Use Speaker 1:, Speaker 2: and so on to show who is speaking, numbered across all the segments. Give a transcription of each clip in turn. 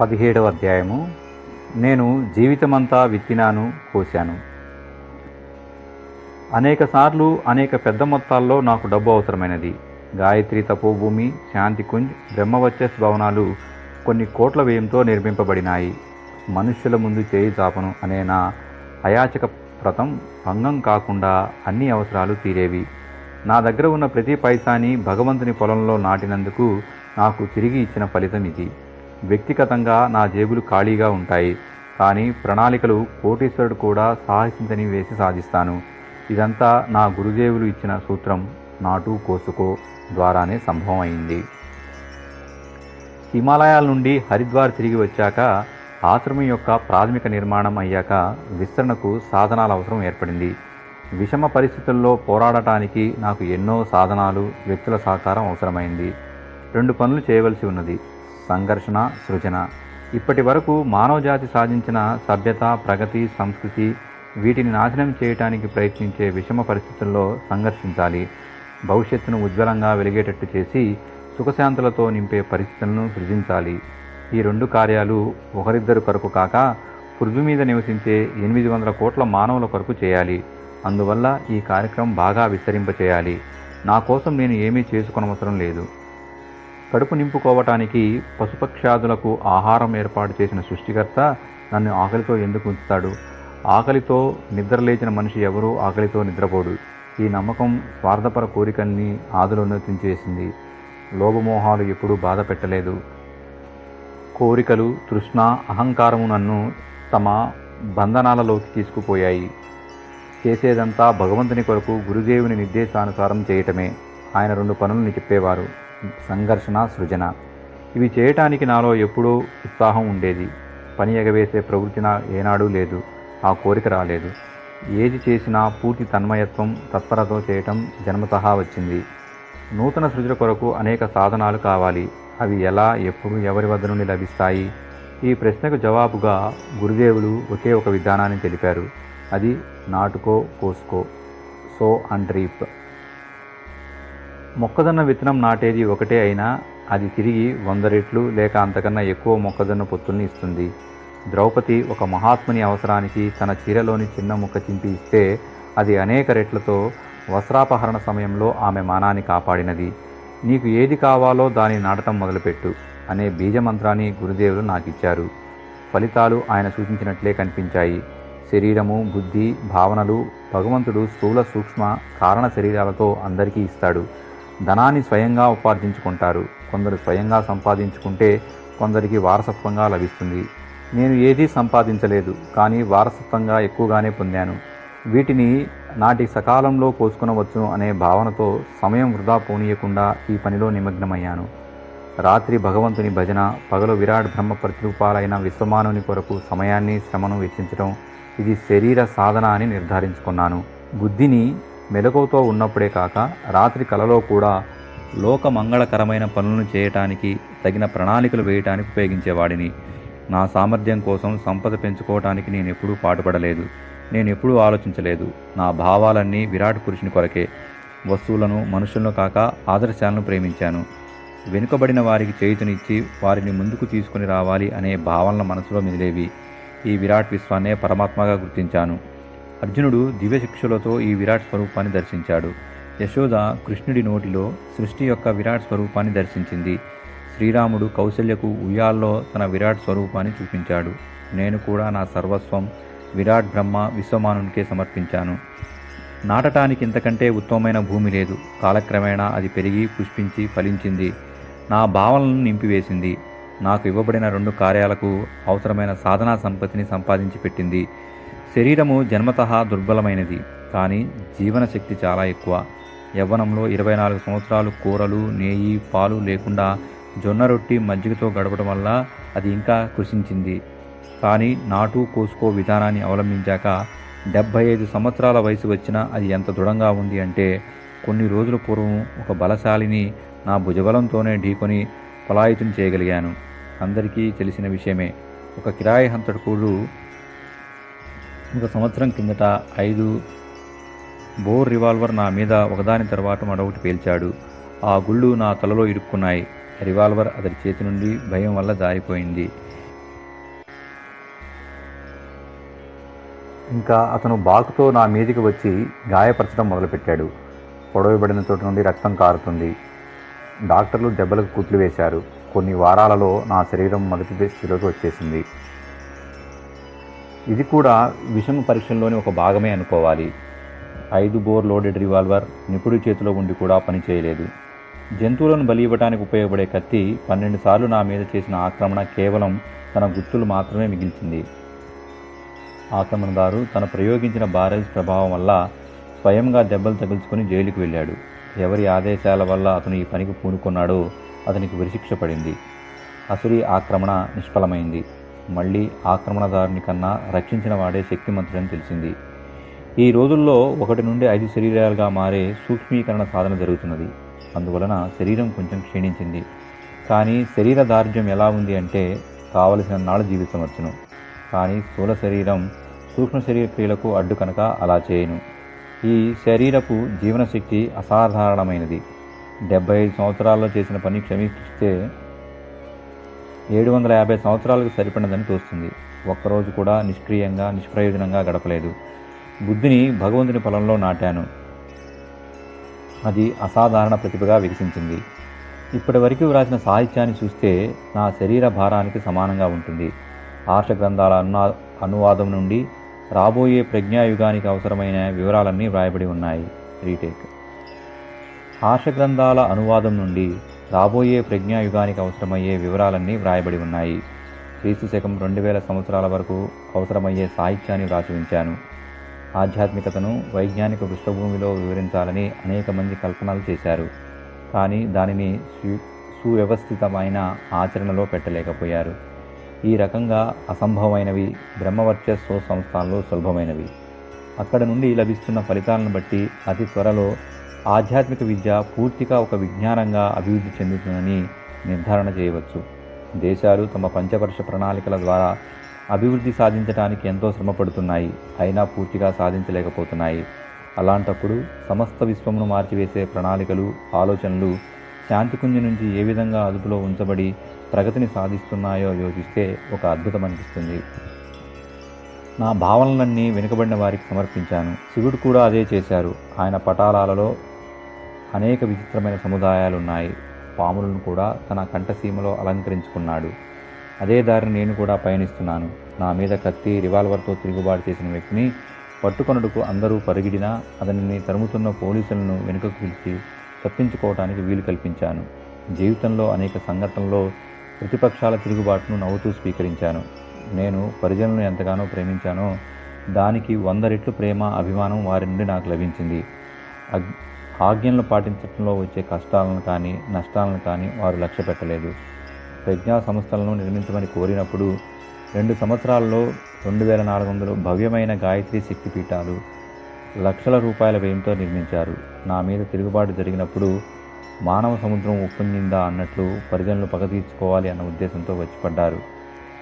Speaker 1: పదిహేడవ అధ్యాయము. నేను జీవితమంతా విత్తినాను కోశాను. అనేక సార్లు అనేక పెద్ద మొత్తాల్లో నాకు డబ్బు అవసరమైనది. గాయత్రి తపోభూమి శాంతికుంజ్ బ్రహ్మవచ్చస్ భవనాలు కొన్ని కోట్ల వ్యయంతో నిర్మింపబడినాయి. మనుష్యుల ముందు చేయి చాపను అనే నా అయాచక వ్రతం భంగం కాకుండా అన్ని అవసరాలు తీరేవి. నా దగ్గర ఉన్న ప్రతి పైసాని భగవంతుని పొలంలో నాటినందుకు నాకు తిరిగి ఇచ్చిన ఫలితం ఇది. వ్యక్తిగతంగా నా జేబులు ఖాళీగా ఉంటాయి. కానీ ప్రణాళికలు కోటీశ్వరుడు కూడా సాహసించని వేసి సాధిస్తాను. ఇదంతా నా గురుదేవులు ఇచ్చిన సూత్రం. నాటు కోసుకో ద్వారానే సంభవం అయింది హిమాలయాల నుండి హరిద్వార్ తిరిగి వచ్చాక ఆశ్రమం యొక్క ప్రాథమిక నిర్మాణం అయ్యాక విస్తరణకు సాధనాల అవసరం ఏర్పడింది. విషమ పరిస్థితుల్లో పోరాడటానికి నాకు ఎన్నో సాధనాలు వ్యక్తుల సహకారం అవసరమైంది. రెండు పనులు చేయవలసి ఉన్నది. సంఘర్షణ సృజన. ఇప్పటి వరకు మానవజాతి సాధించిన సభ్యత ప్రగతి సంస్కృతి వీటిని నాశనం చేయటానికి ప్రయత్నించే విషమ పరిస్థితుల్లో సంఘర్షించాలి. భవిష్యత్తును ఉజ్వలంగా వెలిగేటట్టు చేసి సుఖశాంతులతో నింపే పరిస్థితులను సృజించాలి. ఈ రెండు కార్యాలు ఒకరిద్దరు కొరకు కాక పృథ్వీ మీద నివసించే ఎనిమిది వందల కోట్ల మానవుల కొరకు చేయాలి. అందువల్ల ఈ కార్యక్రమం బాగా విస్తరింపచేయాలి. నా కోసం నేను ఏమీ చేసుకొనవసరం లేదు. కడుపు నింపుకోవటానికి పశుపక్షాదులకు ఆహారం ఏర్పాటు చేసిన సృష్టికర్త నన్ను ఆకలితో ఎందుకు ఉంచుతాడు? ఆకలితో నిద్రలేచిన మనిషి ఎవరూ? ఆకలితో నిద్రపోడు. ఈ నమ్మకం స్వార్థపర కోరికల్ని ఆదులోన్నతించేసింది లోభమోహాలు ఎప్పుడూ బాధ పెట్టలేదు. కోరికలు తృష్ణ అహంకారము నన్ను తమ బంధనాలలోకి తీసుకుపోయాయి. చేసేదంతా భగవంతుని కొరకు గురుదేవుని నిర్దేశానుసారం చేయటమే. ఆయన రెండు పనులని చెప్పేవారు. సంఘర్షణ సృజన. ఇవి చేయటానికి నాలో ఎప్పుడూ ఉత్సాహం ఉండేది. పని ఎగవేసే ప్రవృత్తి నా ఏనాడూ లేదు. ఆ కోరిక రాలేదు. ఏది చేసినా పూర్తి తన్మయత్వం తత్పరతో చేయటం జన్మతహా వచ్చింది. నూతన సృజన కొరకు అనేక సాధనాలు కావాలి. అవి ఎలా ఎప్పుడు ఎవరి వద్ద నుండి లభిస్తాయి? ఈ ప్రశ్నకు జవాబుగా గురుదేవులు ఒకే ఒక విధానాన్ని తెలిపారు. అది నాటుకో కోసుకో. Sow and reap. మొక్కజొన్న విత్తనం నాటేది ఒకటే అయినా అది తిరిగి వంద రెట్లు లేక అంతకన్నా ఎక్కువ మొక్కజొన్న పొత్తుల్ని ఇస్తుంది. ద్రౌపది ఒక మహాత్ముని అవసరానికి తన చీరలోని చిన్న ముక్క చింపి ఇస్తే అది అనేక రెట్లతో వస్త్రాపహరణ సమయంలో ఆమె మానాన్ని కాపాడినది. నీకు ఏది కావాలో దాన్ని నాటడం మొదలుపెట్టు అనే బీజమంత్రాన్ని గురుదేవులు నాకిచ్చారు. ఫలితాలు ఆయన సూచించినట్లే కనిపించాయి. శరీరము బుద్ధి భావనలు భగవంతుడు స్థూల సూక్ష్మ కారణ శరీరాలతో అందరికీ ఇస్తాడు. ధనాన్ని స్వయంగా ఉపార్జించుకుంటారు. కొందరు స్వయంగా సంపాదించుకుంటే కొందరికి వారసత్వంగా లభిస్తుంది. నేను ఏదీ సంపాదించలేదు కానీ వారసత్వంగా ఎక్కువగానే పొందాను. వీటిని నాటి సకాలంలో కోసుకునవచ్చు అనే భావనతో సమయం వృధా పోనీయకుండా ఈ పనిలో నిమగ్నమయ్యాను. రాత్రి భగవంతుని భజన పగలు విరాట్ బ్రహ్మ ప్రతిరూపాలైన విశ్వమానుని కొరకు సమయాన్ని శ్రమను వెచ్చించడం ఇది శరీర సాధన అని నిర్ధారించుకున్నాను. బుద్ధిని మెలకువతో ఉన్నప్పుడే కాక రాత్రి కలలో కూడా లోక మంగళకరమైన పనులను చేయటానికి తగిన ప్రణాళికలు వేయటానికి ఉపయోగించేవాడిని. నా సామర్థ్యం కోసం సంపద పెంచుకోవటానికి నేను ఎప్పుడూ పాటుపడలేదు. నేను ఎప్పుడూ ఆలోచించలేదు. నా భావాలన్నీ విరాట్ పురుషుని కొరకే. వస్తువులను మనుషులను కాక ఆదర్శాలను ప్రేమించాను. వెనుకబడిన వారికి చేతునిచ్చి వారిని ముందుకు తీసుకుని రావాలి అనే భావనల మనసులో మిగిలేవి ఈ విరాట్ విశ్వాన్నే పరమాత్మగా గుర్తించాను. అర్జునుడు దివ్యశిక్షులతో ఈ విరాట్ స్వరూపాన్ని దర్శించాడు. యశోద కృష్ణుడి నోటిలో సృష్టి యొక్క విరాట్ స్వరూపాన్ని దర్శించింది. శ్రీరాముడు కౌశల్యకు ఉయ్యాల్లో తన విరాట్ స్వరూపాన్ని చూపించాడు. నేను కూడా నా సర్వస్వం విరాట్ బ్రహ్మ విశ్వమానునికే సమర్పించాను. నాటటానికి ఇంతకంటే ఉత్తమమైన భూమి లేదు. కాలక్రమేణా అది పెరిగి పుష్పించి ఫలించింది. నా భావనలను నింపివేసింది. నాకు ఇవ్వబడిన రెండు కార్యాలకు అవసరమైన సాధనా సంపత్తిని సంపాదించి పెట్టింది శరీరము జన్మత దుర్బలమైనది కానీ జీవనశక్తి చాలా ఎక్కువ. యవ్వనంలో ఇరవై నాలుగు సంవత్సరాలు కూరలు నెయ్యి పాలు లేకుండా జొన్న రొట్టి మజ్జిగతో గడపడం వల్ల అది ఇంకా కృషించింది. కానీ నాటు కోసుకో విధానాన్ని అవలంబించాక డెబ్భై ఐదు సంవత్సరాల వయసు వచ్చినా అది ఎంత దృఢంగా ఉంది అంటే కొన్ని రోజుల పూర్వం ఒక బలశాలిని నా భుజబలంతోనే ఢీకొని పలాయితం చేయగలిగాను. అందరికీ తెలిసిన విషయమే. ఒక కిరాయి హంతకుడు ఒక సంవత్సరం కిందట ఐదు బోర్ రివాల్వర్ నా మీద ఒకదాని తర్వాత మరొకటి పేల్చాడు. ఆ గుళ్ళు నా తలలో ఇరుక్కున్నాయి. రివాల్వర్ అతడి చేతి నుండి భయం వల్ల జారిపోయింది. ఇంకా అతను బాకుతో నా మీదికి వచ్చి గాయపరచడం మొదలుపెట్టాడు. పొడవబడిన చోట నుండి రక్తం కారుతుంది. డాక్టర్లు దెబ్బలకు కుట్లు వేశారు. కొన్ని వారాలలో నా శరీరం మొదటి దశలోకి వచ్చేసింది. ఇది కూడా విషమ పరీక్షల్లోని ఒక భాగమే అనుకోవాలి. ఐదు బోర్ లోడెడ్ రివాల్వర్ నిపుడి చేతిలో ఉండి కూడా పనిచేయలేదు. జంతువులను బలి ఇవ్వడానికి ఉపయోగపడే కత్తి పన్నెండు సార్లు నా మీద చేసిన ఆక్రమణ కేవలం తన గుర్తులు మాత్రమే మిగిల్చింది. ఆక్రమణదారు తన ప్రయోగించిన బారెల్స్ ప్రభావం వల్ల స్వయంగా దెబ్బలు తగుల్చుకొని జైలుకు వెళ్ళాడు. ఎవరి ఆదేశాల వల్ల అతను ఈ పనికి పూనుకున్నాడో అతనికి వరిశిక్ష పడింది. అసురి ఆక్రమణ నిష్ఫలమైంది. మళ్ళీ ఆక్రమణదారుని కన్నా రక్షించిన వాడే శక్తిమంతుడని తెలిసింది. ఈ రోజుల్లో ఒకటి నుండి ఐదు శరీరాలుగా మారే సూక్ష్మీకరణ సాధన జరుగుతున్నది. అందువలన శరీరం కొంచెం క్షీణించింది. కానీ శరీర దార్ఢ్యం ఎలా ఉంది అంటే కావలసిన నాడు జీవించవచ్చును కానీ స్థూల శరీరం సూక్ష్మ శరీర క్రియలకు అడ్డు కనుక అలా చేయను. ఈ శరీరపు జీవనశక్తి అసాధారణమైనది. డెబ్బై ఐదు సంవత్సరాల్లో చేసిన పని క్షమిస్తే ఏడు వందల యాభై సంవత్సరాలకు సరిపడినదని తోస్తుంది. ఒక్కరోజు కూడా నిష్క్రియంగా నిష్ప్రయోజనంగా గడపలేదు. బుద్ధిని భగవంతుని పొలంలో నాటాను. అది అసాధారణ ప్రతిభగా వికసించింది. ఇప్పటి వరకు వ్రాసిన సాహిత్యాన్ని చూస్తే నా శరీర భారానికి సమానంగా ఉంటుంది. ఆర్ష గ్రంథాల అను అనువాదం నుండి రాబోయే ప్రజ్ఞాయుగానికి అవసరమైన వివరాలన్నీ వ్రాయబడి ఉన్నాయి. రీటేక్. ఆర్ష గ్రంథాల అనువాదం నుండి రాబోయే ప్రజ్ఞాయుగానికి అవసరమయ్యే వివరాలన్నీ వ్రాయబడి ఉన్నాయి. క్రీస్తు శకం రెండు వేల సంవత్సరాల వరకు అవసరమయ్యే సాహిత్యాన్ని వ్రాసి ఉంచాను. ఆధ్యాత్మికతను వైజ్ఞానిక పృష్ఠభూమిలో వివరించాలని అనేక మంది కల్పనలు చేశారు. కానీ దానిని సు సువ్యవస్థితమైన ఆచరణలో పెట్టలేకపోయారు. ఈ రకంగా అసంభవమైనవి బ్రహ్మవర్చస్వ సంస్థానంలో సులభమైనవి. అక్కడ నుండి లభిస్తున్న ఫలితాలను బట్టి అతి త్వరలో ఆధ్యాత్మిక విద్య పూర్తిగా ఒక విజ్ఞానంగా అభివృద్ధి చెందుతుందని నిర్ధారణ చేయవచ్చు. దేశాలు తమ పంచవర్ష ప్రణాళికల ద్వారా అభివృద్ధి సాధించడానికి ఎంతో శ్రమపడుతున్నాయి. అయినా పూర్తిగా సాధించలేకపోతున్నాయి. అలాంటప్పుడు సమస్త విశ్వమును మార్చివేసే ప్రణాళికలు ఆలోచనలు శాంతికుంజి నుంచి ఏ విధంగా అదుపులో ఉంచబడి ప్రగతిని సాధిస్తున్నాయో యోచిస్తే ఒక అద్భుతం అనిపిస్తుంది. నా భావనలన్నీ వెనుకబడిన వారికి సమర్పించాను. శివుడు కూడా అదే చేశారు. ఆయన పటాలాలలో అనేక విచిత్రమైన సముదాయాలు ఉన్నాయి పాములను కూడా తన కంఠసీమలో అలంకరించుకున్నాడు. అదే దారిని నేను కూడా పయనిస్తున్నాను. నా మీద కత్తి రివాల్వర్తో తిరుగుబాటు చేసిన వ్యక్తిని పట్టుకొనుటకు అందరూ పరిగిడినా అతనిని తరుముతున్న పోలీసులను వెనుకకు పిలిచి తప్పించుకోవటానికి వీలు కల్పించాను. జీవితంలో అనేక సంఘటనలో ప్రతిపక్షాల తిరుగుబాటును నవ్వుతూ స్వీకరించాను. నేను పరిజనులను ఎంతగానో ప్రేమించానో దానికి వంద రెట్లు ప్రేమ అభిమానం వారి నుండి నాకు లభించింది. అగ్- ఆజ్ఞలను పాటించడంలో వచ్చే కష్టాలను కానీ నష్టాలను కానీ వారు లక్ష్య పెట్టలేదు. ప్రజ్ఞా సంస్థలను నిర్మించమని కోరినప్పుడు రెండు సంవత్సరాల్లో రెండు వేల నాలుగు వందలు భవ్యమైన గాయత్రి శక్తిపీఠాలు లక్షల రూపాయల వ్యయంతో నిర్మించారు. నా మీద తిరుగుబాటు జరిగినప్పుడు మానవ సముద్రం ఒప్పొందిందా అన్నట్లు పరిజనులు పగ తీర్చుకోవాలి అన్న ఉద్దేశంతో వచ్చిపడ్డారు.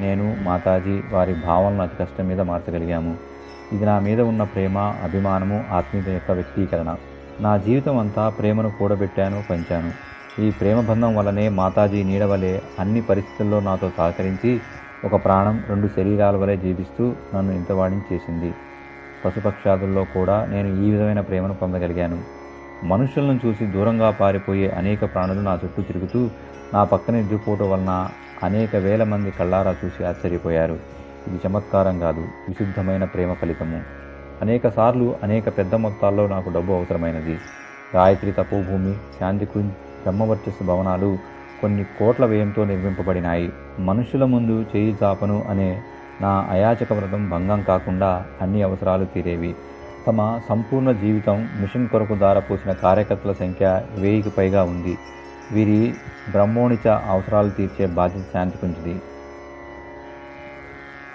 Speaker 1: నేను మాతాజీ వారి భావనలను అతి కష్టం మీద మార్చగలిగాము. ఇది నా మీద ఉన్న ప్రేమ అభిమానము ఆత్మీయత యొక్క వ్యక్తీకరణ. నా జీవితం అంతా ప్రేమను కూడబెట్టాను పంచాను. ఈ ప్రేమ బంధం వల్లనే మాతాజీ నీడవలే అన్ని పరిస్థితుల్లో నాతో సహకరించి ఒక ప్రాణం రెండు శరీరాల వలె జీవిస్తూ నన్ను ఇంతవాడిని చేసింది పశుపక్షాదుల్లో కూడా నేను ఈ విధమైన ప్రేమను పొందగలిగాను. మనుషులను చూసి దూరంగా పారిపోయే అనేక ప్రాణులు నా చుట్టూ తిరుగుతూ నా పక్కన ఎదుర్కోవటం వలన అనేక వేల మంది కళ్ళారా చూసి ఆశ్చర్యపోయారు. ఇది చమత్కారం కాదు విశుద్ధమైన ప్రేమ ఫలితము. అనేకసార్లు అనేక పెద్ద మొత్తాల్లో నాకు డబ్బు అవసరమైనది. గాయత్రి తపోభూమి శాంతికుంజ్ బ్రహ్మవర్చస్సు భవనాలు కొన్ని కోట్ల వ్యయంతో నిర్మింపబడినాయి. మనుషుల ముందు చేయి చాపను అనే నా అయాచక వ్రతం భంగం కాకుండా అన్ని అవసరాలు తీరేవి. తమ సంపూర్ణ జీవితం మిషన్ కొరకు దారపోసిన కార్యకర్తల సంఖ్య వెయ్యికి పైగా ఉంది. వీరి బ్రహ్మోనిచ అవసరాలు తీర్చే బాధ్యత శాంతికుంచిది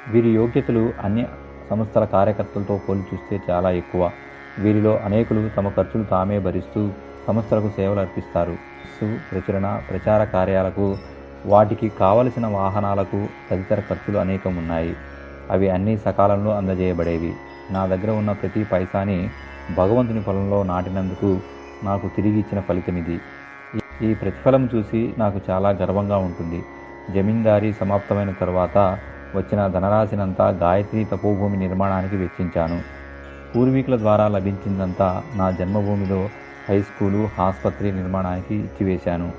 Speaker 1: వీరి యోగ్యతలు అన్ని సంస్థల కార్యకర్తలతో పోల్చి చూస్తే చాలా ఎక్కువ. వీరిలో అనేకులు తమ ఖర్చులు తామే భరిస్తూ సంస్థలకు సేవలు అర్పిస్తారు. సు ప్రచురణ ప్రచార కార్యాలకు వాటికి కావలసిన వాహనాలకు తదితర ఖర్చులు అనేకం ఉన్నాయి అవి అన్నీ సకాలంలో అందజేయబడేవి. నా దగ్గర ఉన్న ప్రతి పైసాని భగవంతుని పొలంలో నాటినందుకు నాకు తిరిగి ఇచ్చిన ఫలితం ఇది ఈ- ఈ ప్రతిఫలం చూసి నాకు చాలా గర్వంగా ఉంటుంది. జమీందారీ సమాప్తమైన తర్వాత వచ్చిన ధనరాశినంతా గాయత్రి తపోభూమి నిర్మాణానికి వెచ్చించాను. పూర్వీకుల ద్వారా లభించిందంతా నా జన్మభూమిలో హై స్కూలు ఆసుపత్రి నిర్మాణానికి ఇచ్చివేశాను.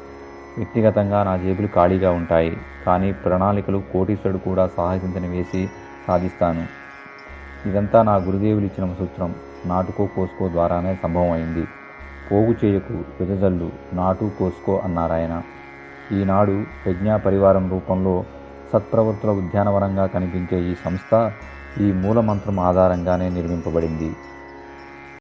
Speaker 1: వ్యక్తిగతంగా నా జేబులు ఖాళీగా ఉంటాయి. కానీ ప్రణాళికలు కోటీశ్వరుడు కూడా సాహసించని వేసి సాధిస్తాను. ఇదంతా నా గురుదేవులు ఇచ్చిన సూత్రం. నాటుకో కోసుకో ద్వారానే సంభవం అయింది పోగు చేయకు వెదజల్లు. నాటు కోసుకో అన్నారాయన. ఈనాడు ప్రజ్ఞా పరివారం రూపంలో సత్ప్రవృత్తుల ఉద్యానవనంగా కనిపించే ఈ సంస్థ ఈ మూలమంత్రం ఆధారంగానే నిర్మింపబడింది.